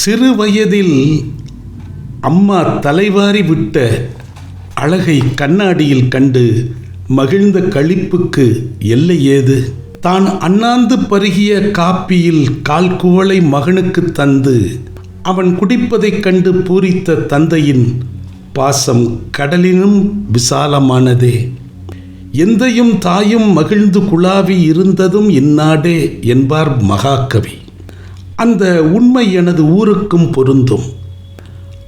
சிறு வயதில் அம்மா தலைவாரி விட்ட அழகை கண்ணாடியில் கண்டு மகிழ்ந்த களிப்புக்கு எல்லை ஏது? தான் அண்ணாந்து பருகிய காப்பியில் கால் குவளை மகனுக்கு தந்து அவன் குடிப்பதைக் கண்டு பூரித்த தந்தையின் பாசம் கடலினும் விசாலமானதே. எந்தையும் தாயும் மகிழ்ந்து குழாவி இருந்ததும் இந்நாடே என்பார் மகாகவி. அந்த உண்மை எனது ஊருக்கும் பொருந்தும்.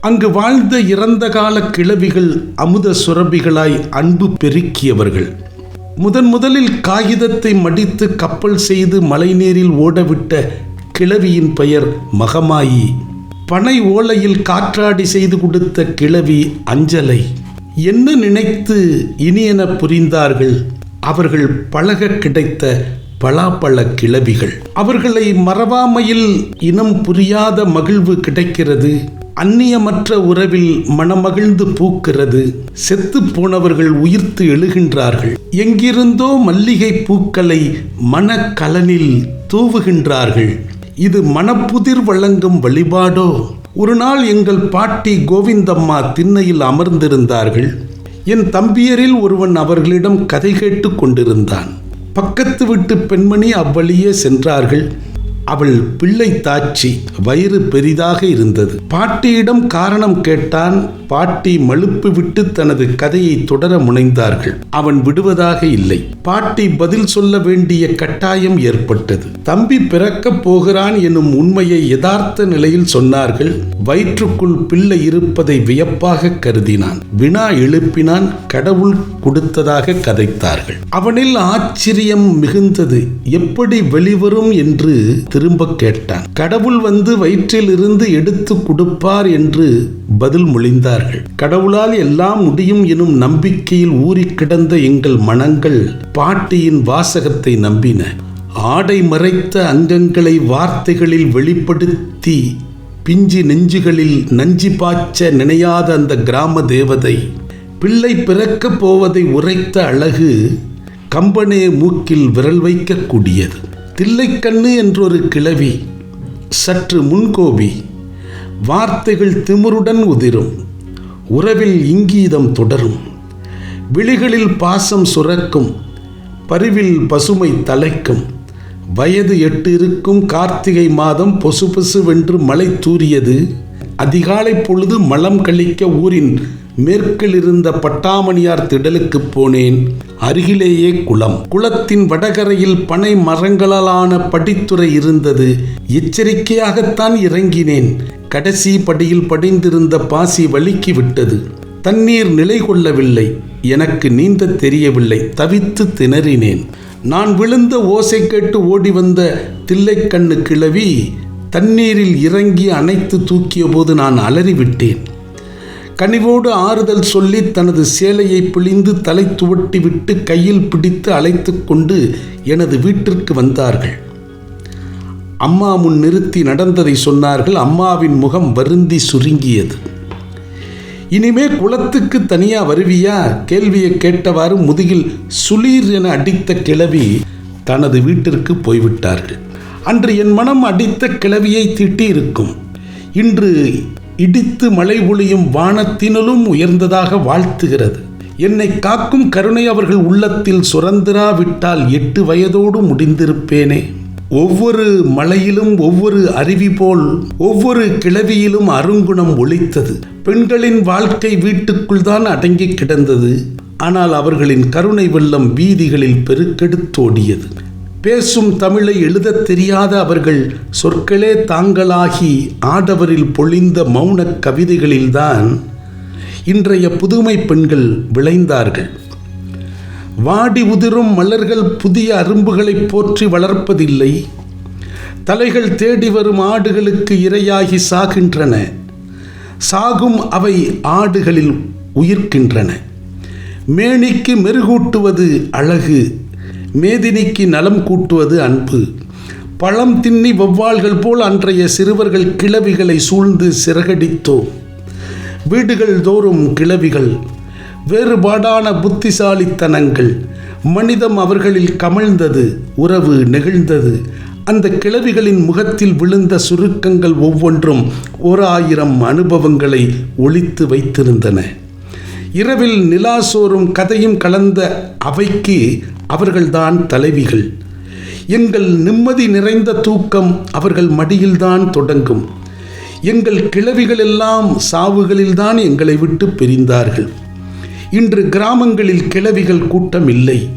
அங்கு வாழ்ந்த இறந்த கால கிழவிகள் அமுத சுரபிகளாய் அன்பு பெருக்கியவர்கள். முதன் முதலில் காகிதத்தை மடித்து கப்பல் செய்து மலைநீரில் ஓடவிட்ட கிழவியின் பெயர் மகமாயி. பனை ஓலையில் காற்றாடி செய்து கொடுத்த கிழவி அஞ்சலை. என்ன நினைத்து இனியென புரிந்தார்கள்? அவர்கள் பழக கிடைத்த பலாப்பழ கிளவிகள் அவர்களை மறவாமையில் இனம் புரியாத மகிழ்வு கிடைக்கிறது. அந்நியமற்ற உறவில் மனமகிழ்ந்து பூக்கிறது. செத்து போனவர்கள் உயிர்த்து எழுகின்றார்கள். எங்கிருந்தோ மல்லிகை பூக்களை மனக்கலனில் தூவுகின்றார்கள். இது மனப்புதிர் வழங்கும் வழிபாடோ? ஒரு நாள் எங்கள் பாட்டி கோவிந்தம்மா திண்ணையில் அமர்ந்திருந்தார்கள். என் தம்பியரில் ஒருவன் அவர்களிடம் கதை கேட்டு கொண்டிருந்தான். பக்கத்து வீட்டு பெண்மணி அவ்வழியே சென்றார்கள். அவள் பிள்ளை தாச்சி வயிறு பெரிதாக இருந்தது. பாட்டியிடம் காரணம் கேட்டான் பாட்டி மழுப்பு விட்டு தனது கதையை தொடர முனைந்தார்கள். அவன் விடுவதாக இல்லை. பாட்டி பதில் சொல்ல வேண்டிய கட்டாயம் ஏற்பட்டது. தம்பி பிறக்கப் போகிறான் எனும் உண்மையை யதார்த்த நிலையில் சொன்னார்கள். வயிற்றுக்குள் பிள்ளை இருப்பதை வியப்பாக கருதினான். வினா எழுப்பினான் கடவுள் கொடுத்ததாக கதைத்தார்கள். அவனில் ஆச்சரியம் மிகுந்தது. எப்படி வெளிவரும் என்று திரும்ப கேட்டான். கடவுள் வந்து வயிற்றில் இருந்து எடுத்து கொடுப்பார் என்று பதில் மொழிந்தார்கள். கடவுளால் எல்லாம் முடியும் எனும் நம்பிக்கையில் ஊறிக் கிடந்த எங்கள் மனங்கள் பாட்டியின் வாசகத்தை நம்பின. ஆடை மறைத்த அங்கங்களை வார்த்தைகளில் வெளிப்படுத்தி பிஞ்சு நெஞ்சுகளில் நஞ்சி பாய்ச்ச நினையாத அந்த கிராம தேவதை பிள்ளை பிறக்கப் போவதை உரைத்த அழகு கம்பனே மூக்கில் விரல் வைக்கக்கூடியது. தில்லைக்கண்ணு என்றொரு கிழவி சற்று முன்கோபி வார்த்தைகள் திமிருடன் உதிரும் உறவில் இங்கீதம் தொடரும் விழிகளில் பாசம் சுரக்கும் பருவில் பசுமை தலைக்கும் வயது எட்டு இருக்கும் கார்த்திகை மாதம் பொசு பொசுவென்று மழை தூறியது அதிகாலை பொழுது மலம் கழிக்க ஊரின் மேற்கில் இருந்த பட்டாமணியார் திடலுக்கு போனேன். அருகிலேயே குளம். குளத்தின் வடகரையில் பனை மரங்களாலான படித்துறை இருந்தது. எச்சரிக்கையாகத்தான் இறங்கினேன். கடைசி படியில் படிந்திருந்த பாசி வழுக்கி விட்டது. தண்ணீர் நிலை கொள்ளவில்லை. எனக்கு நீந்த தெரியவில்லை. தவித்து திணறினேன். நான் விழுந்த ஓசை கேட்டு ஓடி வந்த தில்லைக்கண்ணு கிழவி தண்ணீரில் இறங்கி அணைத்து தூக்கிய போது நான் அலறிவிட்டேன். கனிவோடு ஆறுதல் சொல்லி தனது சேலையை பிழிந்து தலை துவட்டி விட்டு கையில் பிடித்து அழைத்து கொண்டு எனது வீட்டிற்கு வந்தார்கள். அம்மா முன் நிறுத்தி நடந்ததை சொன்னார்கள். அம்மாவின் முகம் வருந்தி சுருங்கியது. இனிமே குளத்துக்கு தனியா வருவியா? கேள்வியை கேட்டவாறு முதுகில் சுளீர் என அடித்த கிளவி தனது வீட்டிற்கு போய்விட்டார்கள். அன்று என் மனம் அடித்த கிளவியை திட்டியிருக்கும். இன்று இடித்து மழை பொழியும் வானத்தினலும் உயர்ந்ததாக வாழ்த்துகிறது. என்னை காக்கும் கருணை அவர்கள் உள்ளத்தில் சுரந்திராவிட்டால் எட்டு வயதோடு முடிந்திருப்பேனே. ஒவ்வொரு மலையிலும் ஒவ்வொரு அருவி போல் ஒவ்வொரு கிளவியிலும் அருங்குணம் ஒழித்தது பெண்களின் வாழ்க்கை வீட்டுக்குள் தான் அடங்கி கிடந்தது. ஆனால் அவர்களின் கருணை வெள்ளம் வீதிகளில் பெருக்கெடுத்தோடியது. பேசும் தமிழை எழுதத் தெரியாத அவர்கள் சொற்களே தாங்களாகி ஆடவரில் பொழிந்த மௌன கவிதைகளில்தான் இன்றைய புதுமை பெண்கள் விளைந்தார்கள். வாடி உதிரும் மலர்கள் புதிய அரும்புகளை போற்றி வளர்ப்பதில்லை. தலைகள் தேடி வரும் ஆடுகளுக்கு இரையாகி சாகின்றன. சாகும் அவை ஆடுகளில் உயிர்க்கின்றன. மேனிக்கு மெருகூட்டுவது அழகு மேதினிக்கு நலம் கூட்டுவது அன்பு. பழம் தின்னி வௌவால்கள் போல் அன்றைய சிறுவர்கள் கிளவிகளை சூழ்ந்து சிறகடித்தோம். வீடுகள் தோறும் கிளவிகள் வேறுபாடான புத்திசாலித்தனங்கள் மனிதம் அவர்களில் கமழ்ந்தது உறவு நெகிழ்ந்தது. அந்த கிளவிகளின் முகத்தில் விழுந்த சுருக்கங்கள் ஒவ்வொன்றும் ஓர் ஆயிரம் அனுபவங்களை ஒழித்து வைத்திருந்தன. இரவில் நிலாசோறும் கதையும் கலந்த அவைக்கு அவர்கள்தான் தலைவிகள். எங்கள் நிம்மதி நிறைந்த தூக்கம் அவர்கள் மடியில்தான் தொடங்கும். எங்கள் கிளவிகள் எல்லாம் சாவுகளில்தான் எங்களை விட்டு பிரிந்தார்கள். இன்று கிராமங்களில் கிளவிகள் கூட்டம் இல்லை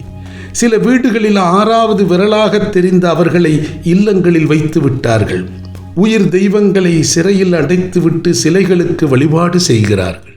சில வீடுகளில் ஆறாவது விரலாக தெரிந்த அவர்களை இல்லங்களில் வைத்து விட்டார்கள். உயிர் தெய்வங்களை சிறையில் அடைத்துவிட்டு சிலைகளுக்கு வழிபாடு செய்கிறார்கள்.